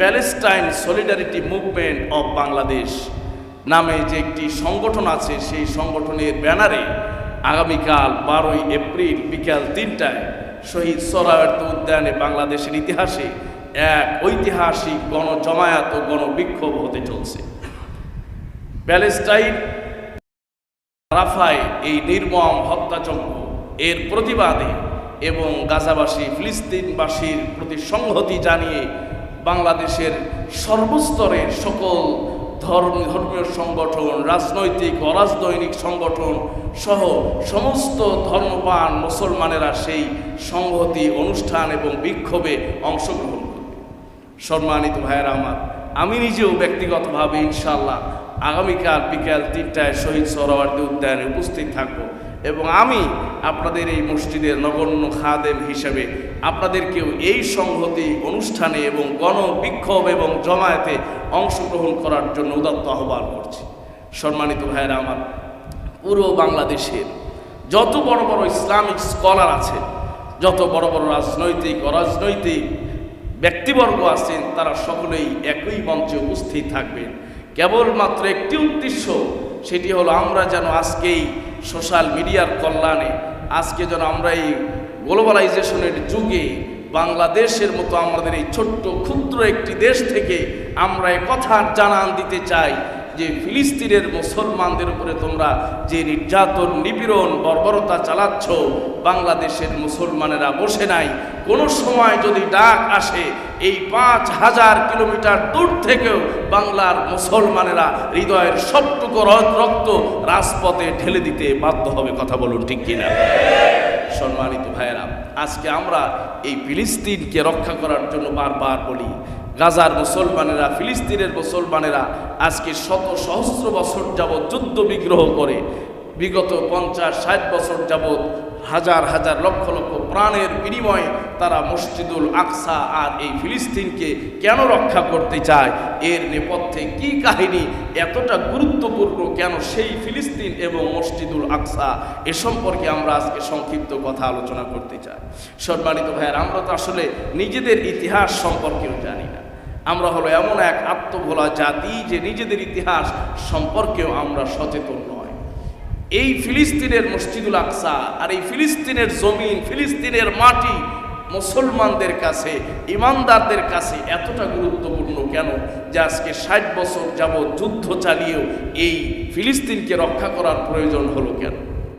Palestine solidarity movement of Bangladesh নামে যে একটি সংগঠন আছে, সেই সংগঠনের ব্যানারে আগামীকাল বারোই এপ্রিল বিকাল তিনটায় শহীদ সরায়ত উদ্যানে বাংলাদেশের ইতিহাসে এক ঐতিহাসিক গণজমায়াত ও গণবিক্ষোভ হতে চলছে। প্যালেস্টাইন রাফায় এই নির্মম হত্যাযজ্ঞ, এর প্রতিবাদে এবং গাজাবাসী ফিলিস্তিনবাসীর প্রতি সংহতি জানিয়ে বাংলাদেশের সর্বস্তরের সকল ধর্ম, ধর্মীয় সংগঠন, রাজনৈতিক, অরাজনৈতিক সংগঠন সহ সমস্ত ধর্মপান মুসলমানেরা সেই সংহতি অনুষ্ঠান এবং বিক্ষোভে অংশগ্রহণ করবে। সম্মানিত ভাইয়েরা আমার, আমি নিজেও ব্যক্তিগতভাবে ইনশাল্লাহ আগামীকাল বিকাল তিনটায় শহীদ সরোয়ার্দী উদ্যানে উপস্থিত থাকব। এবং আমি আপনাদের এই মসজিদের নগণ্য খাদেম হিসেবে আপনাদেরকেও এই সংহতি অনুষ্ঠানে এবং গণবিক্ষোভ এবং জমায়েতে অংশগ্রহণ করার জন্য উদাত্ত আহ্বান করছি। সম্মানিত ভাইয়েরা আমার, পুরো বাংলাদেশের যত বড় বড় ইসলামিক স্কলার আছে, যত বড় বড় রাজনৈতিক, অরাজনৈতিক ব্যক্তিবর্গ আছেন, তারা সকলেই একই মঞ্চে উপস্থিত থাকবেন। কেবলমাত্র একটি উদ্দেশ্য, সেটি হলো আমরা যেন আজকেই সোশ্যাল মিডিয়ার কল্যাণে আজকে যেন আমরা এই গ্লোবালাইজেশনের যুগে বাংলাদেশের মতো আমাদের এই ছোট্ট, ক্ষুদ্র একটি দেশ থেকে আমরা এ কথার জানান দিতে চাই। যে ফিলিস্তিনের মুসলমানদের উপরে তোমরা যে নির্যাতন, নিপীড়ন, বর্বরতা চালাচ্ছ, বাংলাদেশের মুসলমানেরা বসে নাই। কোনো সময় যদি ডাক আসে, এই পাঁচ হাজার কিলোমিটার দূর থেকেও বাংলার মুসলমানেরা হৃদয়ের সবটুকু রক্ত রাজপথে ঢেলে দিতে বাধ্য হবে, কথা বলুন ঠিক কিনা? সম্মানিত ভাইয়েরা, আজকে আমরা এই ফিলিস্তিনকে রক্ষা করার জন্য বারবার বলি গাজার মুসলমানেরা, ফিলিস্তিনের মুসলমানেরা আজকে শত সহস্র বছর যাবৎ যুদ্ধ বিগ্রহ করে, বিগত পঞ্চাশ, ষাট বছর যাবৎ হাজার হাজার লক্ষ লক্ষ প্রাণের বিনিময়ে তারা মসজিদুল আকসা আর এই ফিলিস্তিনকে কেন রক্ষা করতে চায়, এর নেপথ্যে কি কাহিনী, এতটা গুরুত্বপূর্ণ কেন সেই ফিলিস্তিন এবং মসজিদুল আকসা, এ সম্পর্কে আমরা আজকে সংক্ষিপ্ত কথা আলোচনা করতে চাই। সম্মানিত ভাইয়ের, আমরা তো আসলে নিজেদের ইতিহাস সম্পর্কেও জানি। আমরা হলো এমন এক আত্মভোলা জাতি যে নিজেদের ইতিহাস সম্পর্কেও আমরা সচেতন নয়। এই ফিলিস্তিনের মসজিদুল আকসা আর এই ফিলিস্তিনের জমিন, ফিলিস্তিনের মাটি মুসলমানদের কাছে, ইমানদারদের কাছে এতটা গুরুত্বপূর্ণ কেন যে আজকে ষাট বছর যাবৎ যুদ্ধ চালিয়েও এই ফিলিস্তিনকে রক্ষা করার প্রয়োজন হলো কেন?